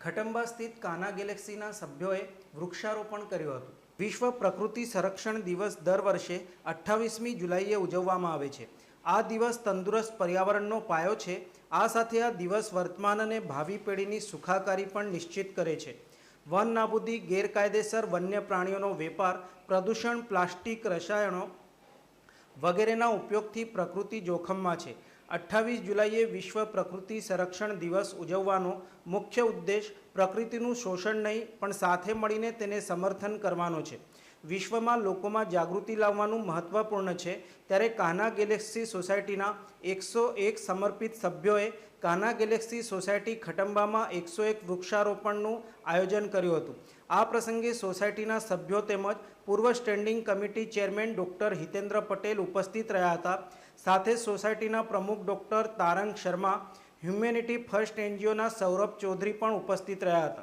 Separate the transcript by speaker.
Speaker 1: ખટંબા સ્થિત કાના ગેલેક્સીના સભ્યોએ વૃક્ષારોપણ કર્યું હતું. વિશ્વ પ્રકૃતિ સંરક્ષણ દિવસ દર વર્ષે અઠ્ઠાવીસમી જુલાઈએ ઉજવવામાં આવે છે. આ દિવસ તંદુરસ્ત પર્યાવરણનો પાયો છે. આ સાથે આ દિવસ વર્તમાન અને ભાવિ પેઢીની સુખાકારી પણ નિશ્ચિત કરે છે. વન નાબૂદી ગેરકાયદેસર વન્ય પ્રાણીઓનો વેપાર, પ્રદૂષણ, પ્લાસ્ટિક, રસાયણો વગેરેના ઉપયોગથી પ્રકૃતિ જોખમમાં છે. અઠ્ઠાવીસ જુલાઈએ વિશ્વ પ્રકૃતિ સંરક્ષણ દિવસ ઉજવવાનો મુખ્ય ઉદ્દેશ પ્રકૃતિનું શોષણ નહીં, પણ સાથે મળીને તેને સમર્થન કરવાનો છે. વિશ્વમાં લોકોમાં જાગૃતિ લાવવાનું મહત્ત્વપૂર્ણ છે. ત્યારે કાના ગેલેક્સી સોસાયટીના એકસો એક સમર્પિત સભ્યોએ કાના ગેલેક્સી સોસાયટી ખટંબામાં એકસો એક વૃક્ષારોપણનું આયોજન કર્યું હતું. આ પ્રસંગે સોસાયટીના સભ્યો તેમજ પૂર્વ standing committee chairman doctor Hitendra Patel ઉપસ્થિત રહ્યા હતા. સાથે સોસાયટીના પ્રમુખ doctor Tarang Sharma, humanity first એનજીઓના Saurabh Chaudhary પણ ઉપસ્થિત રહ્યા હતા.